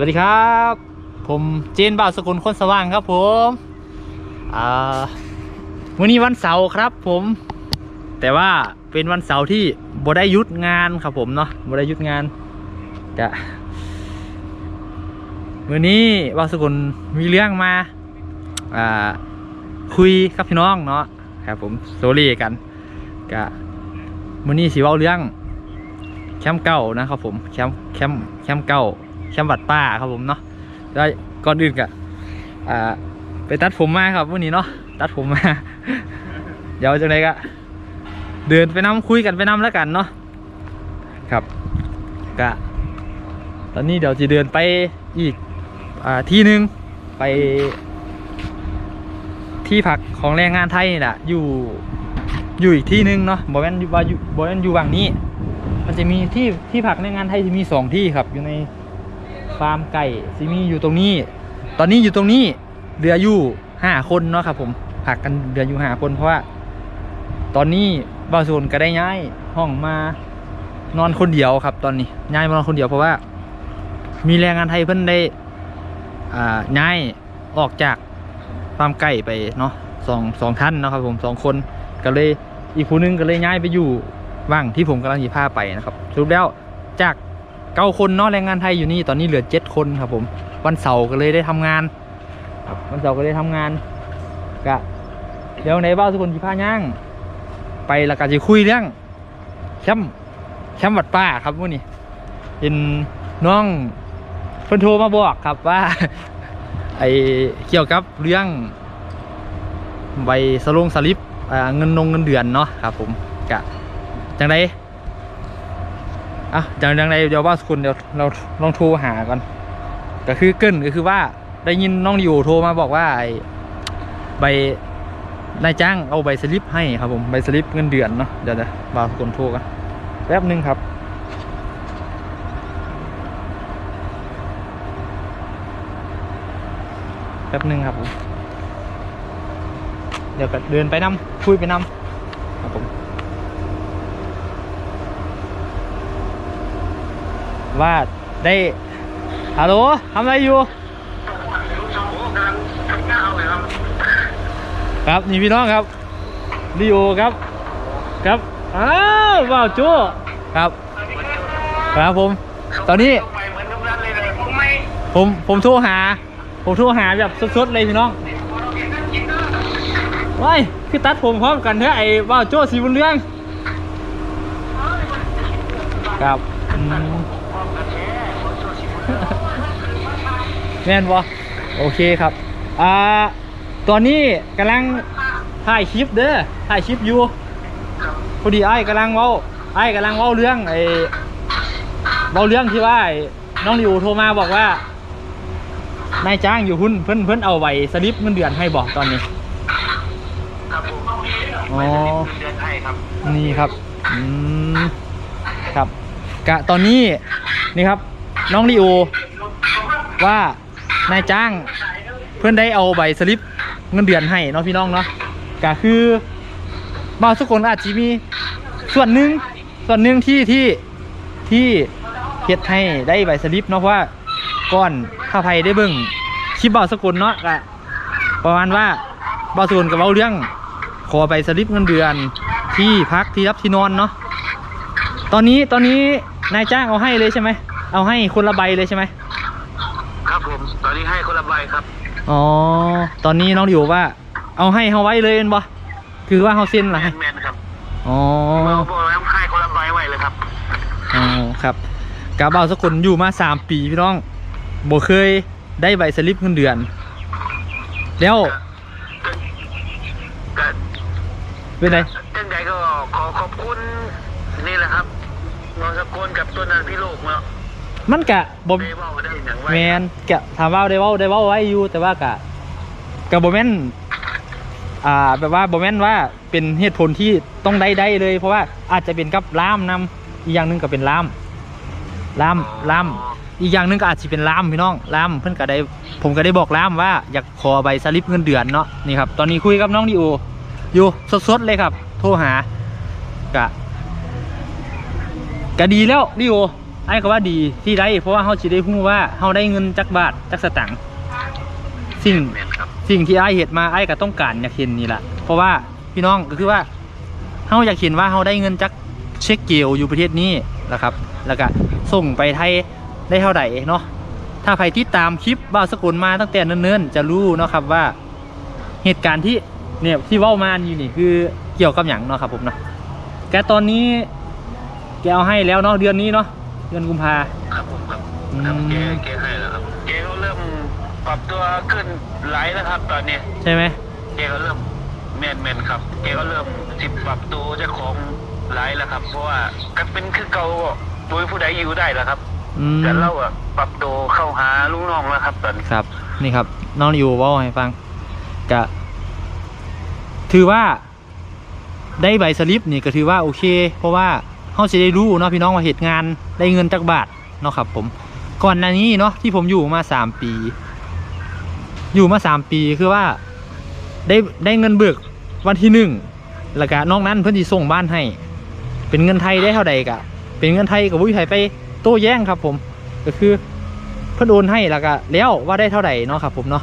วัสดีครับ ผมเจนบ่าวสกุลคนสว่างครับผมอ่าวันนี้วันเสาร์ครับผม แต่ว่าเป็นวันเสาร์ที่บ่ได้ยุดงานครับผมเนาะบ่ได้ยุดงานกะวันนี้บ่าวสกุลมีเรื่องมาอ่าคุยกับพี่น้องเนาะครับผมโซลี่กันกะวันนี้สิเว้าเรื่องแคมป์เก่านะครับผมแคมป์แคมป์แคมป์เก่า แคมป์บัดป้าครับผมเนาะได้วก่อนอื่นกะอ่าไปตัดผมมาครับวันนี้เนาะตัดผมมา เดี๋ยวจังไดก็เดินไปนำคุยกันไปนำแล้วกันเนาะครับกะตอนนี้เดี๋ยวจะเดินไปอีกอ่าที่หนึ่งไป ที่พักของแรงงานไทยนี่แหละอยู่อยู่อีกที่หนึ่งเนาะบอแมนอยู่ว่าอยู่บอแมนอยู่ฝั่งนี้ มันจะมีที่ที่พักแรงงานไทยที่มีสองที่ครับอยู่ใน ฟาร์มไก่ซีมีอยู่ตรงนี้ ตอนนี้อยู่ตรงนี้เดืออยู่ห้าคนเนาะครับ ผมพักกันเดืออยู่ห้าคนเพราะว่าตอนนี้บางส่วนก็ได้ย้ายห้องมานอนคนเดียวครับ ตอนนี้ย้ายมานอนคนเดียวเพราะว่า มีแรงงานไทยเพิ่นได้อ่าย้ายออกจากฟาร์มไก่ไปเนาะสองสองท่านเนาะครับ ผมสองคนก็เลยอีกคนนึงก็เลยย้ายไปอยู่ว่างที่ผมกำลังจะพาไปนะครับสรุปแล้วจาก เก้าคนเนาะแรงงานไทยอยู่นี่ตอนนี้เหลือเจ็ดคนครับผมวันเสาร์ก็เลยได้ทำงานวันเสาร์ก็เลยทำงานกะเดี๋ยวในบ้านทุกคนจะพาย่าง ไปล้วก็จะคุยเรื่องแคมป์แคมป์วัดป้าครับวันนี้เห็นน้องเพิ่นโทรมาบอกครับว่าไอเกี่ยวกับเรื่องใบสลงสลิปเงินนงเงินเดือนเนาะครับผมกะจังได อะจังจังไดเดี๋ยวว่าคุณเดี๋ยวเราลองโทรหาก่อนก็คือเกินก็คือว่าได้ยินน้องดิโอโทรมาบอกว่าไอใบนายจ้างเอาใบสลิปให้ครับผมใบสลิปเงินเดือนเนาะเดี๋ยวจะบาคนโทรกันแป๊บนึงครับแป๊บนึงครับผมเดี๋ยวก็เดินไปนำคุยไปนำครับผม ว่าได้ฮัลโหลทำอะไรอยู่ ครับนี่พี่น้องครับลีโอครับ ครับอ้าวว้าวจู้ครับครับผม ตอนนี้ไปเหมือนทุกท่าผมไม่ผมผมโทรหา ผมโทรหาแบบสดๆเลยพี่น้องว้ายคือตัดผมพร้อมกันเถอะไอ้ว้าวโจ้สีบุญเรื่องครับอืม แม่นบ่โอเคครับ อ่า ตอนนี้กำลังถ่ายคลิปเด้อ ถ่ายคลิปอยู่พอดีไอ้ายกำลังเว้าไอ้ายกำลังเว้าเรื่องไอ้เว้าเรื่องที่ว่าไอ้น้องดิวโทรมาบอกว่านายจ้างอยู่หุ้นเพิ่นเพิ่นเอาไว้สลิปเงินเดือนให้บอกตอนนี้ครับผมอ๋อไม่ได้เงินเดือนให้ครับ นี่ครับอืมครับกะตอนนี้นี่ครับ น้องลีโอว่า นายจ้าง เพื่อนได้เอาใบสลิปเงินเดือนให้เนาะพี่น้องเนาะก็คือบางทุกคนอาจจะมีส่วนหนึ่งส่วนหนึ่งที่ที่ที่เฮ็ดให้ได้ใบสลิปเนาะเพราะว่าก่อนถ้าใครได้เบิ่งคลิปบ่าวสกุลเนาะก็ประมาณว่าบ่าวสกุลกับเว้าเรื่อง ขอใบสลิปเงินเดือนที่พักที่รับที่นอนเนาะตอนนี้ตอนนี้นายจ้างเอาให้เลยใช่ไหมเอาให้คนละใบเลยใช่ไหม ครับผม ตอนนี้ให้คน ละใบครับ อ๋อ ตอนนี้น้องดิวว่า เอาให้เขาไว้เลยเป็นบ่คือว่าเขาเซ็นเหรอแมให้นแมนครับ อ๋อเราบอกแล้วให้คนละใบไว้เลยครับ อ๋อ ครับกาบ่าวสกุลอยู่มาสามปีพี่น้องบ่เคยได้ใบสลิปเงินเดือน แล้วก็เป็นไงจังใดก็ขอขอบคุณนี่แหละครับนนสกุลกับตัวนันพี่โลกเนาะ มันกะบ่ได้เว่าได้อย่างไว้แมนกะถามว่าได้เว้าได้เว้าไว้อยู่แต่ว่ากะกะบ่แม่นอ่าแบบว่าบ่แม่นว่าเป็นเหตุผลที่ต้องได้ได้เลย เพราะว่าอาจจะเป็นกับล่ามนำอีกอย่างหนึงก็เป็นล่ามล่ามล่ามอีกอย่างหนึงก็อาจจะเป็นล่ามพี่น้องล่ามเพิ่นก็ได้ผมก็ได้บอกล่ามว่าอยากขอใบสลิปเงินเดือนเนาะนี่ครับตอนนี้คุยกับน้องดิโออยู่สดๆเลยครับ โทรหากะกะดีแล้วดิโอ ไอ้ก็ว่าดีที่ได้เพราะว่าเฮาสิได้ฮู้ว่าเฮาได้เงินจักบาทจักสตางค์สิ่งแม่นครับสิ่งที่ไอ้ายเห็ดมาไอ้ายก็ต้องการอยากเห็นนี่แหละเพราะว่าพี่น้องก็คือว่าเฮาอยากเห็นว่าเฮาได้เงินจากเช็คเกลอยู่ประเทศนี้นะครับ แล้วก็ส่งไปไทยได้เท่าไหร่เนาะถ้าใครที่ตามคลิปบ้าวสกุลมาตั้งแต่เนิ่นๆจะรู้เนาะครับว่าเหตุการณ์ที่เนี่ยที่เว้ามาอยู่นี่คือเกี่ยวกับอย่างเนาะครับผมเนาะแกตอนนี้แกเอาให้แล้วเนาะเดือนนี้เนาะ เดือนกุมภาครับผมครับอืมครับแกแกให้แล้วครับแกก็เริ่มปรับตัวขึ้นไหลแล้วครับ ตอนนี้ ใช่ไหมแกก็เริ่มแมนแมนครับแกก็เริ่มสิบปรับตัวเจ้าของไหลแล้วครับ เพราะว่าก็เป็นคือเก่าโดยผู้ใดอยู่ได้แล้วครับอืมแต่เราอะปรับตัวเข้าหาลูกน้องแล้วครับ ตอนนี้ครับ นี่ครับ น้องอยู่เว่าให้ฟังกะถือว่าได้ใบสลิปนี่ก็ถือว่าโอเค เพราะว่า เขาจะได้รู้เนาะพี่น้องว่าเหตุงานได้เงินจักบาทเนาะครับผมก่อนหน้านี้เนาะที่ผมอยู่มาสามปี อยู่มาสามปีคือว่าได้ได้เงินเบิกวันที่หนึ่งแล้วก็นอกนั้นเพื่อนที่ส่งบ้านให้ เป็นเงินไทยได้เท่าใดกะเป็นเงินไทยกับวิไทยไปโต้แย้งครับ ผมก็คือเพิ่อนโอนให้แล้วก็แล้วว่าได้เท่าไหร่เนาะครับ ผมเนาะ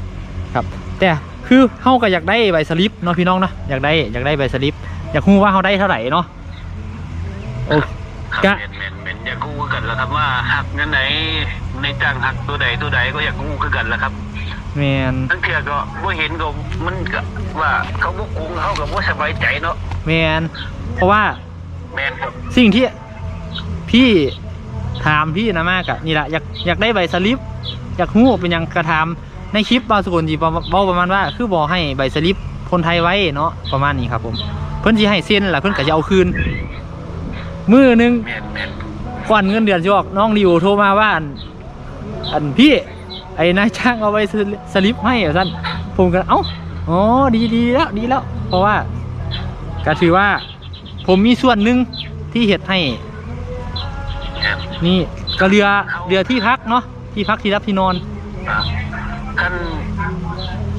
ครับ แต่คือเฮาก็อยากได้ใบสลิปเนาะพี่น้องนะอยากได้อยากได้ใบสลิปอยากรู้ว่าเฮาได้เท่าไหร่เนาะ โอ้ครับกะแมนแมนแมนอยากกู้กันแล้วครับว่าหักเงินไหนในจ้างหักตัวใดตัวใดก็อยากกู้คือกันแล้วครับแมนทั้งเถื่อก็บ่เห็นก็มันก็ว่าเขาบ่โกงเขาก็บ่สบายใจเนาะแมนเพราะว่าแมนครับสิ่งที่พี่ถามพี่นะมากอะนี่แหละอยากอยากได้ใบสลิป อยากรู้เป็นหยังกระทำในคลิปบางสกุลจีเบาประมาณว่า คือบอกให้ใบสลิปคนไทยไว้เนาะประมาณนี้ครับผม เพิ่นสิให้เซ็นแหละเพิ่นก็จะเอาคืน มือหนึงแมนแมนก่อนเงินเดือนจะออกน้องริวโทรมาว่าอันอันพี่ ไอ้นายช่างเอาไปสลิปให้เหรอท่านผมก็เอ้าอ๋อดีดีแล้วดีแล้ว เพราะว่าก็ถือว่า ผมมีส่วนหนึ่งที่เห็ดให้ แมนนี่ก็เรือเรือที่พักเนาะที่พักที่รับที่นอน อะคัน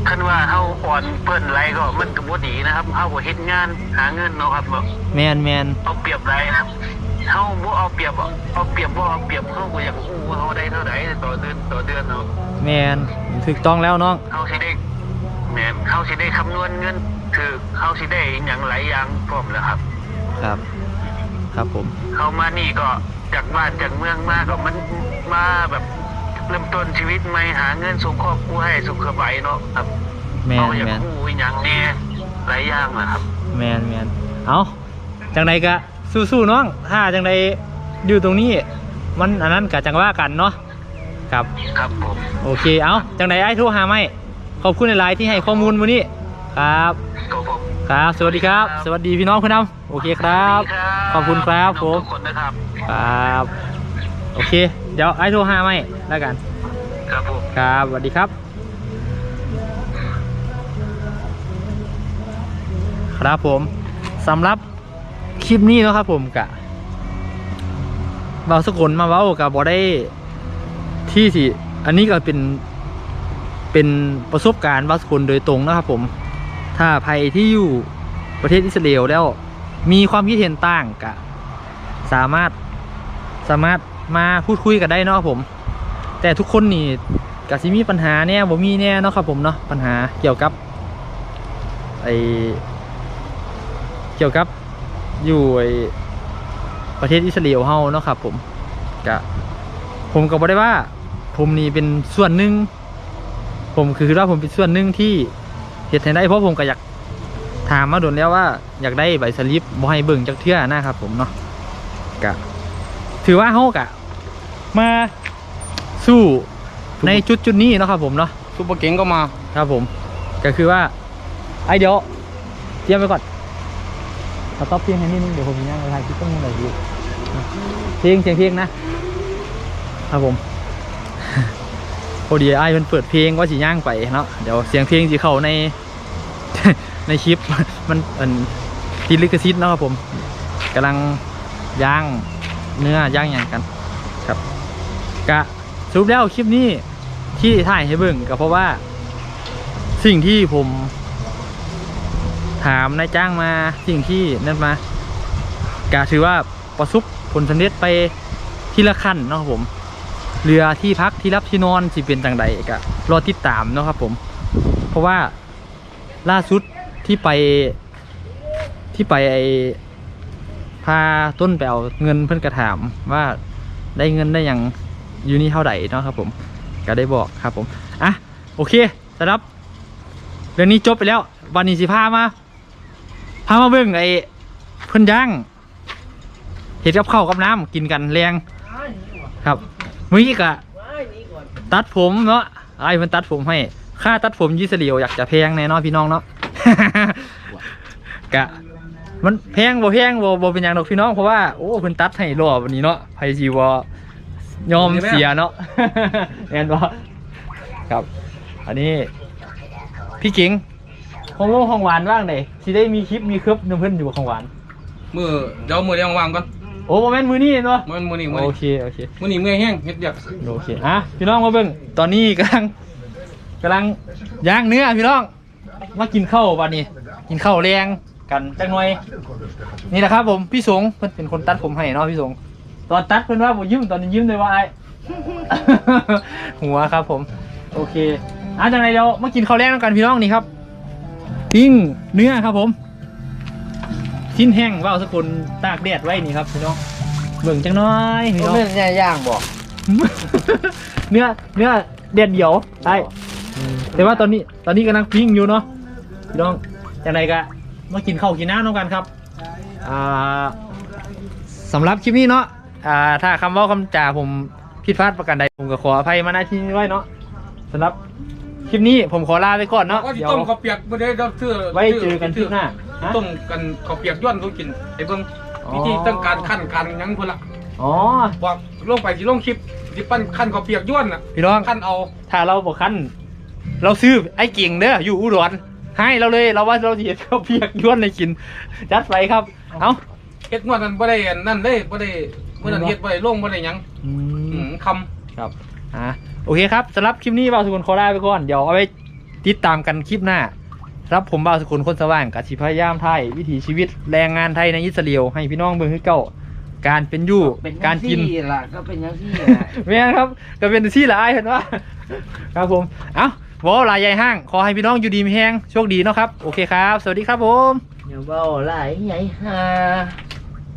คันว่าเฮา อ่อนเพิ่นไรก็มันก็บ่ดีนะครับเฮาบ่เฮ็ดงานหาเงินเนาะครับบ่แมนแมนเอาเปรียบไรนะครับเฮาบ่เอาเปรียบอะเอาเปรียบบ่เอาเปรียบเฮาก็อยากรู้ว่าเฮาได้เท่าไหร่ต่อเดือนต่อเดือนเนาะแมนถูกต้องแล้วน้องเฮาสิได้แหมเฮาสิได้คำนวณเงินคือเฮาสิได้อหย่างหลายอย่างพร้อมแล้วครับ ครับ ครับผมเฮามานี่ก็จากบ้านจากเมืองมาก็มันมาแบบเริ่มต้นชีวิตใหม่หาเงินส่งครอบครัวให้สุขสบายเนาะครับ แมเฮานอยากแมนรู้อหย่างแน่หลายอย่างนะครับ แมนแมนเอาจังใดก็สู้ๆน้อง ถ้าจังใดอยู่ตรงนี้ มันอันนั้นก็จังว่ากันเนาะ ครับ ครับผม โอเค เอาจังใดไอ้โทรหาไม่ขอบคุณในไลน์ที่ให้ข้อมูลวันนี้ ครับก็ผม ครับ สวัสดีครับ สวัสดีพี่น้องคุณน้ำโอเคครับสวัสดีขอบคุณครับผมทุกคนนะครับ ครับ โอเค เดี๋ยวไอ้โทรหาไม่แล้วกัน ครับผม ครับสวัสดีครับ ครับผมสำหรับคลิปนี้เนาะครับผมกะเบาสกุลมาเว้ากับบอได้ที่ที่อันนี้ก็เป็นเป็นประสบการณ์เบาสกุลโดยตรงนะครับผม ถ้าภัยที่อยู่ประเทศอิสราเอลแล้วมีความคิดเห็นต่างกะสามารถสามารถมาพูดคุยกันได้นะครับผม แต่ทุกคนนี่ก็สิมีปัญหาเนี่ยบ่มีแน่เนาะครับผมเนาะปัญหาเกี่ยวกับไอ เกี่ยวกับอยู่ไอประเทศอิสราเอลเฮาเนาะครับผมก็ผมก็บ่ได้ว่า ผมนี่เป็นส่วนหนึ่งผมคือว่าผมเป็นส่วนหนึ่งที่เฮ็ดให้ได้เพราะผมก็อยากถามมาโดนแล้วว่าอยากได้ใบสลิปบ่ให้เบิ่งจักเทื่อนะครับ ผมเนาะก็ถือว่าเฮากะ มาสู้ในจุดจุดๆนี้เนาะครับ ผมเนาะซุปเปอร์เก๋งก็มาครับผม ก็คือว่าไอเดี๋ยวเตรียมไปก่อน สต็อปเพียงแค่นี้นึงเดี๋ยวผมย่างไปถ่ายคลิปต้องมึงหน่อยดูเพลงเสียงเพลงนะครับผมพอดีไอ้มันเปิดเพลงว่าสิย่างไปเนาะเดี๋ยวเสียงเพลงสิเข้าในในคลิปมันมันติดลิขสิทธิ์เนาะครับผมกำลังย่างเนื้อย่างอย่างกันครับกะสรุปแล้วคลิปนี้ที่ถ่ายให้เบิ่งก็เพราะว่า สิ่งที่ผม ถามนายจ้างมาสิ่งที่นั่นมากะถือว่าประสบผลสำเร็จไปทีละขั้นเนาะครับผม เรือที่พักที่รับที่นอนสิเป็นจังใดก็รอติดตามเนาะครับผม เพราะว่าล่าสุดที่ไปที่ไปไอพาต้นไปเอาเงินเพื่อนกระถามว่าได้เงินได้อย่างอยู่นี่เท่าไหร่เนาะครับผมก็ได้บอกครับผมอะโอเคสำหรับเรื่องนี้จบไปแล้ว วันนี้สิพามา พามาเบิ่งไอ้เพิ่นย่างเห็ดกับข้าวกับน้ำกินกันแรงครับมื้อนี้ก็ตัดผมเนาะไอ้เพิ่นตัดผมให้ค่าตัดผมยิสเลียวอยากจะแพงแน่นอนพี่น้องเนาะกะมันแพงบ่แพงบ่บ่เป็นหยังดอกพี่น้องเพราะว่าโอ้เพิ่นตัดให้รอวันนี้เนาะไผสิบ่ยอมเสียเนาะแม่นบ่ครับ อันนี้พี่เก๋ง ของโลกของหวานว่างไหนสิได้มีคลิปมีคลิปนำเพิ่นอยู่ของหวาน มือเดี๋ยวมือเดี๋ยววางก่อนโอ้โมเมนต์มือนี่เนาะมันมือนี่มือโอนี่เคโอเคมือนี่มือแห้งเฮ็ดเดียกโอเคอะพี่น้องมาเบิ่งตอนนี้กำลังกำลังย่างเนื้อพี่น้องมากินข้าววันนี้ กินข้าวแรงกันจังหน่อยนี่แหละครับผมพี่สงเพิ่นเป็นคนตัดผมให้เนาะพี่สงตอนตัดเพิ่นว่าบ่ยิ้มตอนนี้ยิ้มเลยว่าไอ้ หัวครับผม โอเคอะจังไรเดี๋ยวมากินข้าวแรงกันพี่น้องนี่ครับ ปิ้งเนื้อครับผมชิ้นแห้งว่าวสกุลตากแดดไว้นี่ครับพี่น้องเบิ่งจังน้อยพี่น้องเป็นเนี่ยย่างบอกเนื้อเนื้อเด็ดเดียวใช่แต่ว่าตอนนี้ตอนนี้กำลังปิ้งอยู่เนาะพี่น้องจากไหนกะมากินข้าวกินน้ำน้องกันครับอ่าสำหรับคลิปนี้เนาะอ่าถ้าคำเว่าคำจ่าผมผิดพลาดประการใดผมก็ขออภัยมาณที่นี้ไว้เนาะสำหรับ คลิปนี้ผมขอลาไปก่อนเนาะว่าที่เดี๋ยวต้มข้าวเปียกบ่ได้เดี๋ยวซื้อไว้เจอกันคลิปหน้าฮะ ต้มกันข้าวเปียกย้อนเขากินไอ้เบิ่งอ๋อ วิธีต้องการขั้นการหยังพุ่นละอ๋อบอกลงไปสิลงคลิปสิปั้นขั้นข้าวเปียกย้อนน่ะพี่น้อง ขั้นเอาถ้าเราบอกคันเราซื้อไอ้เก่งเด้ออยู่อุดรให้เราเลยเราว่าเราจะเห็นเขาวเพียกย้วนในกินจัดไปครับ เอ้าเฮ็ดงวดนั้นบ่ได้อันนั่นเลยบ่ได้มื้อนั้นบ่เฮ็ดบ่ได้ลงบ่ได้หยังอืมคำ ครับอ่า โอเคครับสำหรับคลิปนี้บ่าวสกุลขอลาไปก่อน เดี๋ยวเอาไว้ติดตามกันคลิปหน้าครับผมบ่าวสกุลคนสว่างกับสิพยายามไทย วิถีชีวิตแรงงานไทยในอิสราเอลให้พี่น้องเบิ่งคือเก่าการเป็นอยู่เป็นยังการกิน ที่ล่ะก็เป็นอยังที่ล่ะ แม่นครับก็เป็นที่หลายเห็นว่า ครับผมเอ้าบอกลายใหญ่ห้าง ขอให้พี่น้องอยู่ดีมีแห้งโชคดีเนาะครับ โอเคครับ สวัสดีครับผมอย่าเบาหลายใหญ่ฮา